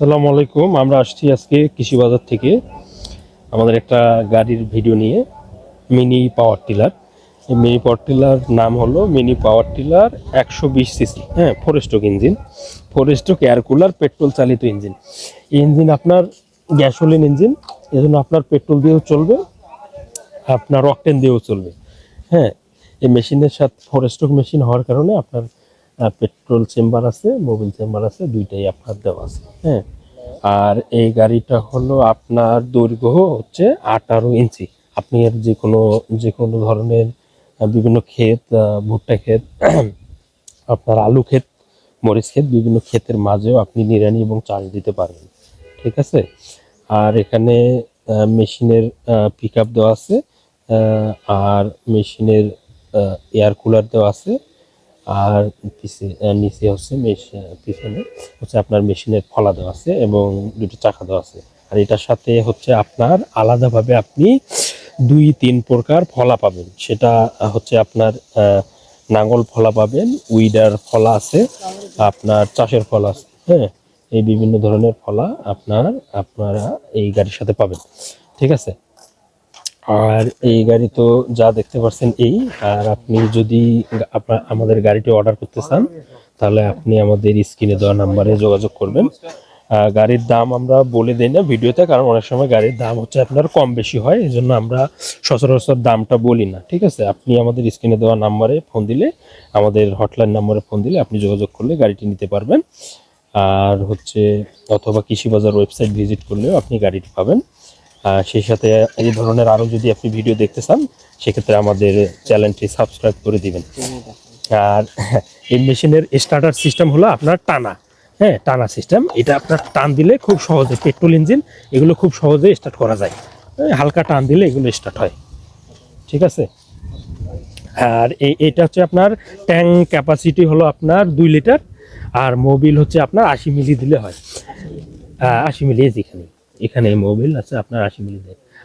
আসসালামু আলাইকুম। আমরা আসছি আজকে কৃষি বাজার থেকে আমাদের একটা গাড়ির ভিডিও নিয়ে, mini power tiller. Mini power tiller নাম হলো মিনি পাওয়ার টিলার একশো বিশ সিসি। হ্যাঁ four stroke engine four stroke air cooler petrol চালিত ইঞ্জিন ইঞ্জিন আপনার গ্যাসোলিন ইঞ্জিন এজন্য আপনার পেট্রোল দিয়েও চলবে, আপনার অকটেন দিয়েও চলবে। হ্যাঁ এই মেশিনের সাথে ফোরেস্টক মেশিন হওয়ার কারণে আপনার পেট্রোল চেম্বার আছে মোবিল চেম্বার আছে, দুইটাই আপনার দেওয়া আছে হ্যাঁ। আর এই গাড়িটা হলো আপনার দৈর্ঘ্য হচ্ছে আঠারো ইঞ্চি। আপনি এর যে কোনো যে কোনো ধরনের বিভিন্ন ক্ষেত ভুট্টা ক্ষেত, আপনার আলু ক্ষেত, মরিচ ক্ষেত, বিভিন্ন ক্ষেতের মাঝেও আপনি নিড়ানি এবং চাষ দিতে পারবেন, ঠিক আছে? আর এখানে মেশিনের পিক আপ দেওয়া আছে আর মেশিনের এয়ার কুলার দেওয়া আছে আর নিচে হচ্ছে পিছনে হচ্ছে আপনার মেশিনের ফলা দেওয়া আছে এবং দুটো চাকা দেওয়া আছে। আর এটার সাথে হচ্ছে আপনার আলাদাভাবে আপনি দুই, তিন প্রকার ফলা পাবেন। সেটা হচ্ছে আপনার নাঙ্গল ফলা পাবেন, উইডার ফলা আছে, আপনার চাষের ফলা আছে হ্যাঁ? এই বিভিন্ন ধরনের ফলা আপনার, আপনারা এই গাড়ির সাথে পাবেন। ঠিক আছে? আর এই গাড়ি তো যা দেখতে পাচ্ছেন এই, আর আপনি যদি আমাদের গাড়িটি অর্ডার করতে চান, তাহলে আপনি আমাদের স্ক্রিনে দেওয়া নাম্বারে যোগাযোগ করবেন। গাড়ির দাম আমরা বলে দিই না ভিডিওতে, কারণ অনেক সময় গাড়ির দাম হচ্ছে আপনার কম বেশি হয় এই জন্য আমরা সচরাচর দামটা বলি না, ঠিক আছে? আপনি আমাদের স্ক্রিনে দেওয়া নাম্বারে ফোন দিলে, আমাদের হটলাইন নাম্বারে ফোন দিলে আপনি যোগাযোগ করলে গাড়িটি নিতে পারবেন। আর হচ্ছে, অথবা কৃষি বাজার ওয়েবসাইট ভিজিট করলেও আপনি গাড়িটি পাবেন। সেই সাথে এই ধরনের আরও যদি আপনি ভিডিও দেখতে চান, সেক্ষেত্রে আমাদের চ্যানেলটি সাবস্ক্রাইব করে দিবেন। আর এই মেশিনের স্টার্টার সিস্টেম হলো আপনার টানা। হ্যাঁ টানা সিস্টেম এটা আপনার টান দিলে খুব সহজে পেট্রোল ইঞ্জিন এগুলো খুব সহজে স্টার্ট করা যায়। হালকা টান দিলে এগুলো স্টার্ট হয়। ঠিক আছে? আর এটা হচ্ছে আপনার ট্যাঙ্ক ক্যাপাসিটি হলো আপনার দুই লিটার আর মোবিল হচ্ছে আপনার আশি মিলি দিলে হয়। আশি মিলি এই যে এখানে মোবিল আছে, আপনার আশি মিলি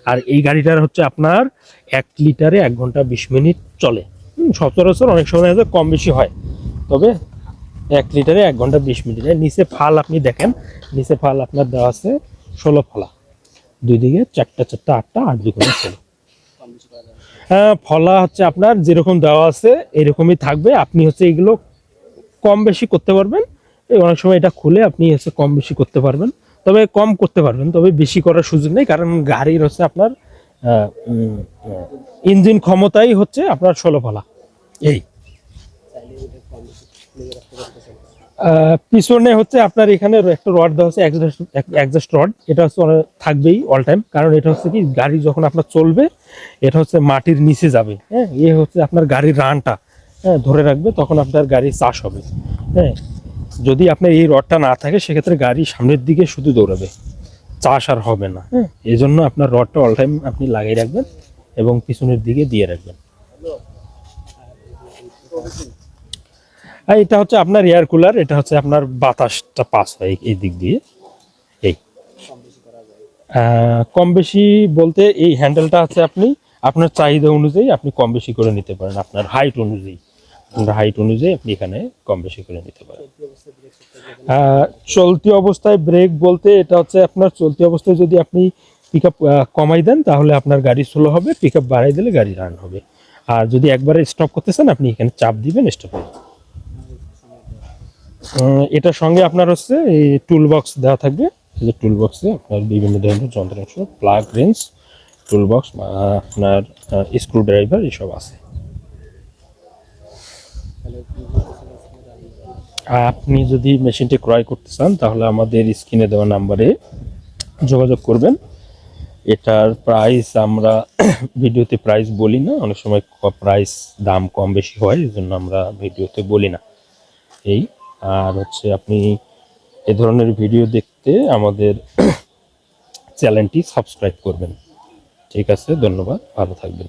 আর এই গাড়িটার হচ্ছে আপনার এক লিটারে এক ঘণ্টা বিশ মিনিট চলে। সচরাচর অনেক সময় হয়তো কম বেশি হয়। তবে এক লিটারে এক ঘণ্টা বিশ মিনিট। নিচে ফাল আপনি দেখেন, নিচে ফাল আপনার দেওয়া আছে ষোলো ফলা। দুই দিকে চারটা চারটা, আটটা, আট দুগুণে ষোলো হ্যাঁ ফলা হচ্ছে আপনার যেরকম দেওয়া আছে, এরকমই থাকবে। আপনি হচ্ছে এগুলো কম বেশি করতে পারবেন। অনেক সময় এটা খুলে আপনি হচ্ছে কম বেশি করতে পারবেন। তবে কম করতে পারবেন তবে বেশি করার সুযোগ নেই কারণ গাড়ির হচ্ছে আপনার ইঞ্জিন ক্ষমতাই হচ্ছে আপনার ষোলো ফলা এই। পিছনে হচ্ছে আপনার এখানে একটা রড দেওয়া হচ্ছে একজাস্ট রড এটা হচ্ছে থাকবেই অল টাইম কারণ এটা হচ্ছে কি গাড়ি যখন আপনার চলবে এটা হচ্ছে মাটির নিচে যাবে হ্যাঁ এ হচ্ছে আপনার গাড়ির রানটা হ্যাঁ ধরে রাখবে তখন আপনার গাড়ি চাষ হবে হ্যাঁ। যদি আপনার এই রডটা না থাকে সেক্ষেত্রে গাড়ি সামনের দিকে শুধু দৌড়াবে। চাষ আর হবে না। হ্যাঁ এই জন্য আপনার রডটা অল টাইম আপনি লাগিয়ে রাখবেন এবং পিছনের দিকে দিয়ে রাখবেন। আর এটা হচ্ছে আপনার এয়ার কুলার এটা হচ্ছে আপনার বাতাসটা পাস হয় এই- দিক দিয়ে। এই। আহ, কম বেশি বলতে এই হ্যান্ডেলটা আছে আপনি আপনার চাহিদা অনুযায়ী আপনি কম বেশি করে নিতে পারেন আপনার হাইট অনুযায়ী। হাইট অনুযায়ী আপনি এখানে কম বেশি করে নিতে পারেন। চলতি অবস্থায় ব্রেক বলতে এটা হচ্ছে আপনার চলতি অবস্থায় যদি আপনি পিক আপ কমাই দেন তাহলে আপনার গাড়ি স্লো হবে পিক আপ বাড়াই দিলে গাড়ি রান হবে। আর যদি একবারে স্টপ করতে চান আপনি এখানে চাপ দিবেন স্টপ হবে এটার সঙ্গে আপনার হচ্ছে এই টুল বক্স দেওয়া থাকবে। এই যে টুল বক্সে আপনার বিভিন্ন ধরনের যন্ত্রাংশ প্লাগ রেঞ্জ টুল বক্স আপনার স্ক্রু ড্রাইভার এসব আছে। আপনি যদি মেশিনটি ক্রয় করতে চান, তাহলে আমাদের স্ক্রিনে দেওয়া নাম্বারে যোগাযোগ করবেন। এটার প্রাইস আমরা ভিডিওতে প্রাইস বলি না, অনেক সময় প্রাইস দাম কম বেশি হয় এই জন্য আমরা ভিডিওতে বলি না। এই, আর হচ্ছে আপনি এ ধরনের ভিডিও দেখতে আমাদের চ্যানেলটি সাবস্ক্রাইব করবেন। ঠিক আছে, ধন্যবাদ, ভালো থাকবেন।